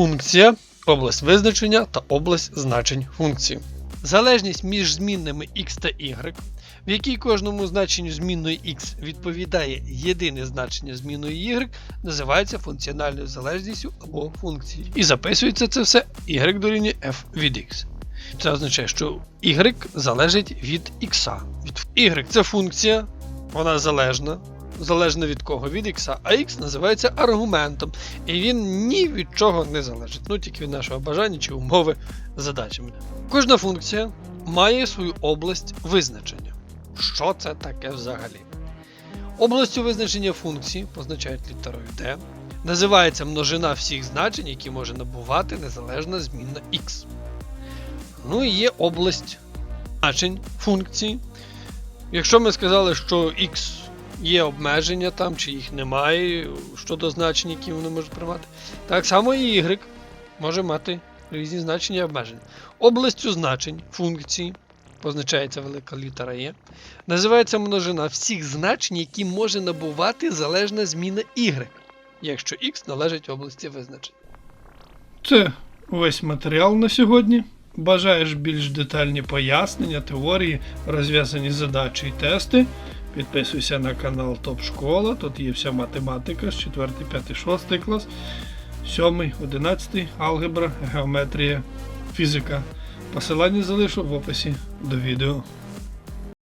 функція, область визначення та область значень функції. Залежність між змінними x та y, в якій кожному значенню змінної x відповідає єдине значення змінної y, називається функціональною залежністю або функцією. І записується це все y дорівнює f від x. Це означає, що y залежить від x. Y це функція, вона залежна. Залежно від кого? Від x, а x називається аргументом. І він ні від чого не залежить. Ну тільки від нашого бажання чи умови задачами. Кожна функція має свою область визначення. Що це таке взагалі? Областю визначення функції, позначають літерою D, називається множина всіх значень, які може набувати незалежна змінна x. Ну і є область значень функції. Якщо ми сказали, що x є обмеження там, чи їх немає щодо значень, які вони можуть приймати, так само і y може мати різні значення і обмеження. Областю значень функції, позначається велика літера Є, називається множина всіх значень, які може набувати залежна зміна y, якщо x належить області визначень. Це весь матеріал на сьогодні. Бажаєш більш детальні пояснення, теорії, розв'язані задачі і тести. Підписуйся на канал Топ Школа. Тут є вся математика з 4, 5, 6 клас, 7, 11, алгебра, геометрія, фізика. Посилання залишу в описі до відео.